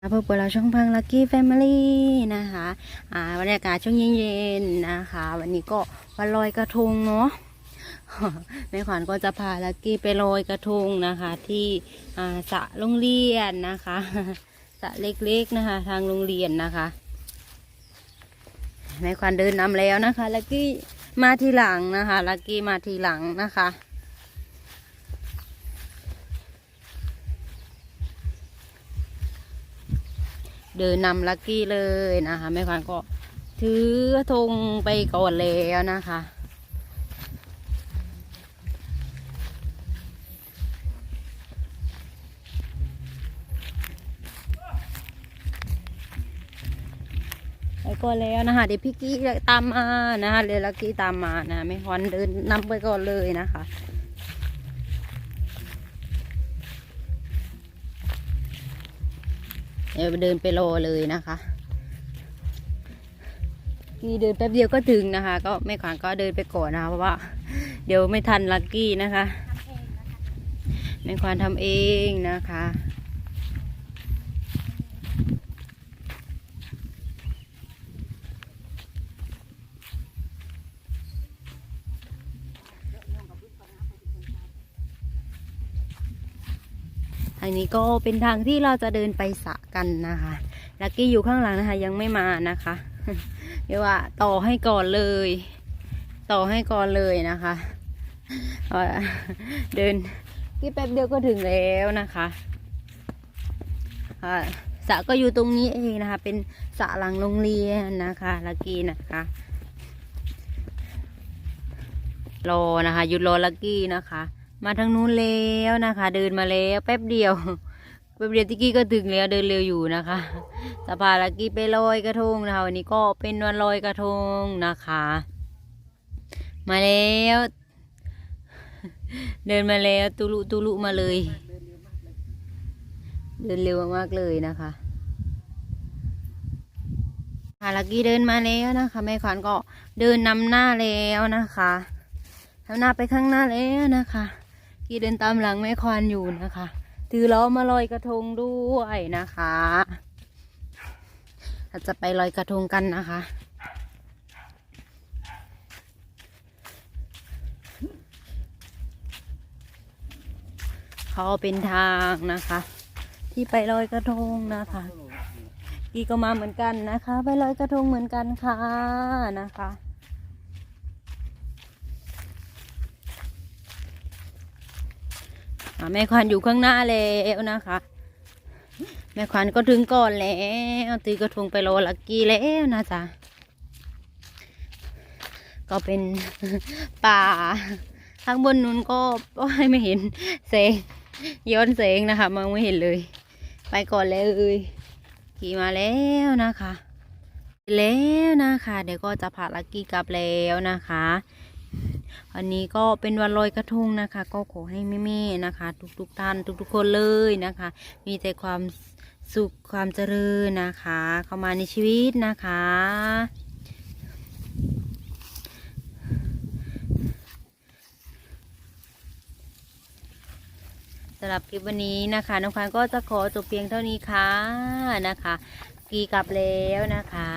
พบกับเราช่องพังลักกี้แฟมิลี่นะคะอ่าบรรยากาศช่วงเย็นๆนะคะ วันนี้ก็วันลอยกระทงเนาะแม่ขวัญก็จะพาลักกี้ไปลอยกระทงนะคะ ที่อ่าสระโรงเรียนนะคะสระเล็กๆนะคะ ทางโรงเรียนนะคะแม่ขวัญเดินนำแล้วนะคะลักกี้มาทีหลังนะคะลักกี้มาทีหลังนะคะ เดินนำลักกี้เลยนะคะแม่ขวัญก็ถือธงไปก่อนแล้วนะคะไปก่อนแล้วนะคะเดี๋ยวพี่กี้ตามมานะคะเดี๋ยวลักกี้ตามมานะแม่ขวัญเดินนำไปก่อนเลยนะคะ เดี๋ยวเดินไปรอเลยนะคะนี่เดินแป๊บเดียวก็ถึงนะคะ ก็แม่ขวางก็เดินไปก่อนนะคะเพราะว่า เดี๋ยวไม่ทันลักกี้นะคะแม่ขวานทำเองนะคะ อันนี้ก็เป็นทางที่เราจะเดินไปสระกันนะคะลักกี้อยู่ข้างหลังนะคะ ยังไม่มานะคะเรียกว่าต่อให้ก่อนเลย ต่อให้ก่อนเลยนะคะเดินกี่แป๊บเดียวก็ถึงแล้วนะคะสระก็อยู่ตรงนี้เองนะคะ เป็นสระหลังโรงเรียนนะคะลักกี้นะคะรอนะคะหยุดรอลักกี้นะคะ มาทางนู้นแล้วนะคะ เดินมาแล้วแป๊บเดียวแป๊บเดียวทิกกี้ก็ถึงแล้วเดินเร็วอยู่นะคะจะพาลักกี้ไปลอยกระทงนะคะวันนี้ก็เป็นวันลอยกระทงนะคะ มาแล้ว เดินมาแล้วตุลุตุลุมาเลย เดินเร็วมากเลยนะคะค่ะลักกี้เดินมาแล้วนะคะแม่ขวัญก็เดินนำหน้าแล้วนะคะทำหน้าไปข้างหน้าแล้วนะคะ กี่เดินตามหลังแม่ควานอยู่นะคะ ถือล้อมาลอยกระทงด้วยนะคะเราจะไปลอยกระทงกันนะคะ เขาเป็นทางนะคะ ที่ไปลอยกระทงนะคะกีก็มาเหมือนกันนะคะ ไปลอยกระทงเหมือนกันค่ะนะคะ อ่า แม่ควันอยู่ข้างหน้าแล้วนะคะ แม่ควันก็ถึงก่อนแล้วตีกระทงไปโรอลักกี้แล้วนะจ๊ะก็เป็นป่าข้างบนนู้นก็ก็ให้ไม่เห็นแสงย้อนแสงนะคะมองไม่เห็นเลย ไปก่อนเลย ขี่มาแล้วนะคะ แล้วนะคะ เดี๋ยวก็จะพาลักกี้กลับแล้วนะคะ วันนี้ก็เป็นวันลอยกระทงนะคะ ก็ขอให้แม่ๆนะคะ ทุกๆท่านทุกๆ คนเลยนะคะ มีแต่ความสุขความเจริญนะคะ เข้ามาในชีวิตนะคะ สำหรับคลิปวันนี้นะคะน้องควานก็จะขอจบเพียงเท่านี้ค่ะนะคะ กีกลับแล้วนะคะ